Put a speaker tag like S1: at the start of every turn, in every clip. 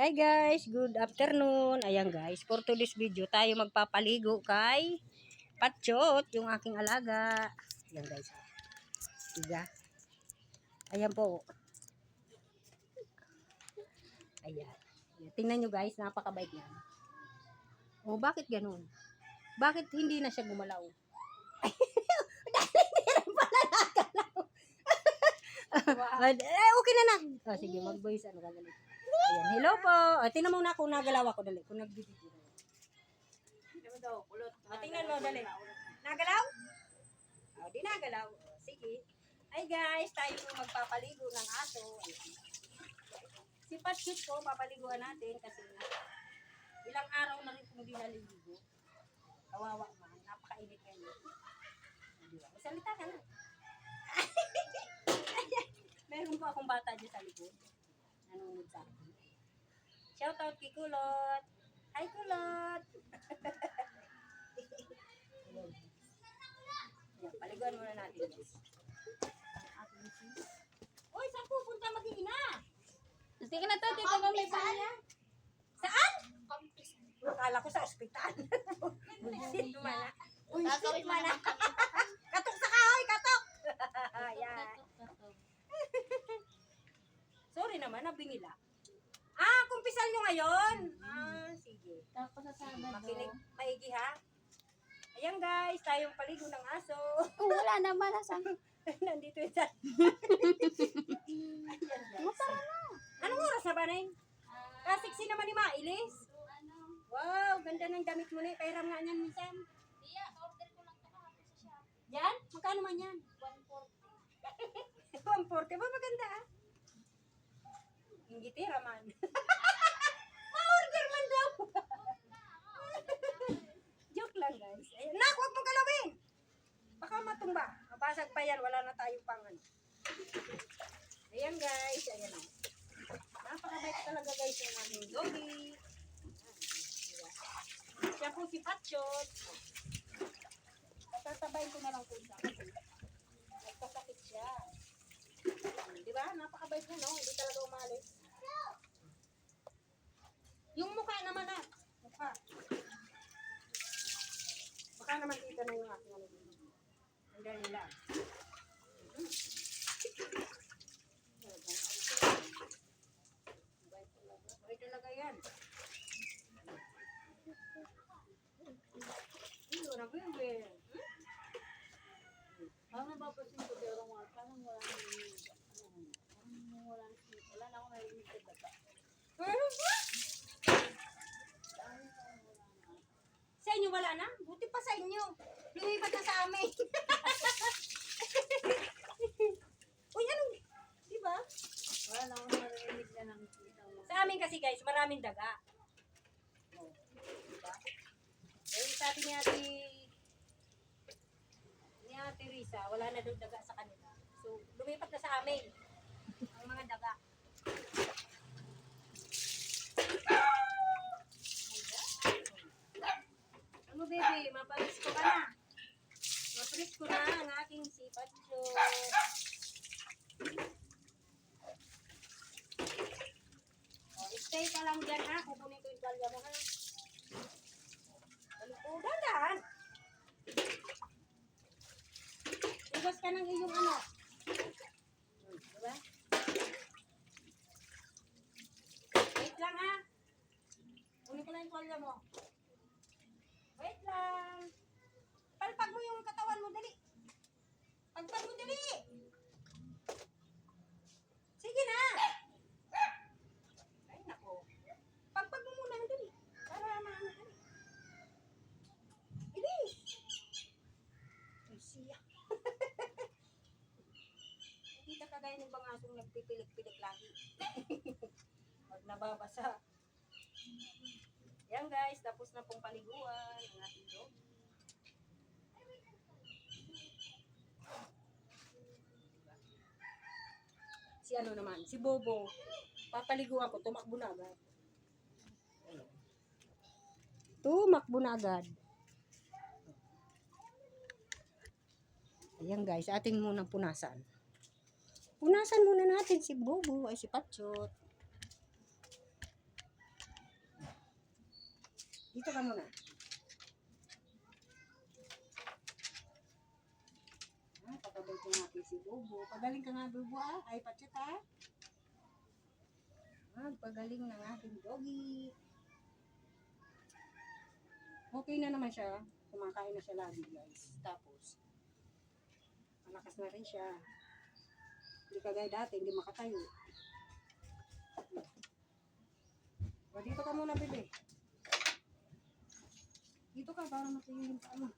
S1: Hi guys, good afternoon. Ayan guys, for today's video tayo magpapaligo kay Patchot, yung aking alaga. Ayan guys. Tiga. Ayan po. Ayan. Ayan. Tingnan nyo guys, napakabait niya. Oh, bakit ganun? Bakit hindi na siya gumalaw? Dahil rin pala nakalaw. eh, okay na na. Oh, sige, mag-voice ano ka dali. Ayan, hello po. Oh, tingnan mo na kung nagalaw ako dali. Kung nagbibigyo. Oh, tingnan mo dali. Nagalaw? Oh, di nagalaw. Sige. Hi guys, tayo po magpapaligo ng aso. Ayan. Si Patchit ko, papaliguan natin kasi na ilang araw na rin kung di naliligo. Kawawa man, napakainit ngayon. Di ba? Salita ka na. Meron po akong bata dyan sa likod. Nanonood sa akin. Shout out kay Kulot. Hi Kulot. Yan, paliguan muna natin. Uy, saan pupunta mag-iina?
S2: Sige na to, tito mo may panya.
S1: Saan? Akala ko sa ospital. Bullshit man. ah. Bullshit man. ah. Katok sa kahoy, katok. Yan. Naman, nabingila. Ah, kumpisal nyo ngayon? Ah, sige.
S2: Tapos sa Sabado.
S1: Makinig, maigi ha. Ayan guys, tayong paligo ng aso.
S2: Oh, wala naman. Asan?
S1: Nandito yung sa... Ayan guys. Anong oras na ba, Neng? Kasiksi naman ni Mailis. Wow, ganda ng damit mo na. Pairam nga niyan minsan.
S2: Iya, order ko lang kahapon sa shop.
S1: Yan? Magkano man yan?
S2: 140.
S1: 140 ba maganda ah? Ingitira man. Ma-order man daw. Joke lang guys. Ayun. Nak, huwag mong galawin. Baka matumba. Mabasag pa yan. Wala na tayong pangan. Ayan guys. Ayan o. Napakabait talaga guys yung aming doggy. Ayan. Siya po si Patchot. Patatabayin ko na lang po siya. Kasi nagkasakit siya. Di ba? Napakabait niya, no? Hindi talaga umalis. Yung mukha naman na. Mukha. Baka naman dito na yung aking ano dito. Ang dahil nila. Mhm. Mabait talaga. Mabait talaga yan. Iyo na, bebe. Hmm?
S2: Ang napapansin ko pero nga, parang wala nang ano, parang wala nang wala na ako narinig sa bata.
S1: Sa inyo wala na? Buti pa sa inyo. Lumipat na sa amin. Uy, anong, di ba?
S2: Wala na ako narinig na ng kita mo.
S1: Sa amin kasi guys, maraming daga. Oh, di ba? Eh, sabi ni ate, ni ate Risa, wala na daw daga sa kanila. So, lumipat na sa amin. Ang mga daga. Ano baby, mapalis ko ka na. Mapalis ko na ang aking sipat Oh, stay ka lang dyan ha. Kukunin ko yung balya mo ha. Iwas ka ng iyong ano. Diba? Wait lang ha. Kunin ko lang yung balya mo. Wait lang. Palpag mo yung katawan mo, dali. Pagpag mo, dali. Sige na. Ay, nako. Pagpag mo muna, dali. Para maano ka. Bilis. Ay, siya. Hindi ka kagaya ng mga asong nagpipilik-pilik lagi. Pag nababasa. Yan guys, tapos na pong paliguan ang ating dog. Si ano naman, si Bobo. Papaliguan ko, tumakbo na agad. Tumakbo na agad. Ayan guys, ating munang punasan. Punasan muna natin si Bobo ay si Patchot. Dito ka muna. Ah, ko natin si Bobo. Pagaling ka nga, Bobo, ah. Ay, patsit, ah. Magpagaling ng ating doggy. Okay na naman siya. Kumakain na siya lagi, guys. Tapos, malakas na rin siya. Hindi kagaya dati, hindi makatayo. O, dito ka muna, bebe. Dito ka, para matuyo yung paa mo.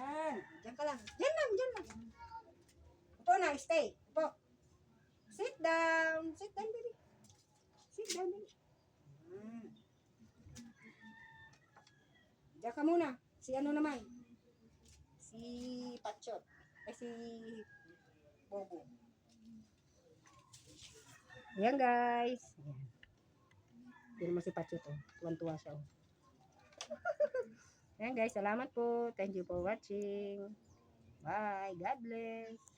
S1: Yan. Diyan ka lang. Diyan lang, diyan lang. Upo na, stay. Upo. Sit down. Sit down, baby. Sit down, baby. Yan. Diyan ka muna. Si ano naman? Si Patchot. Ay, si Bobo. Yan, guys. Yan. Tignan mo si Patchot, oh. Tuwan-tuwa siya, oh. Yan, guys. Salamat po. Thank you for watching. Bye. God bless.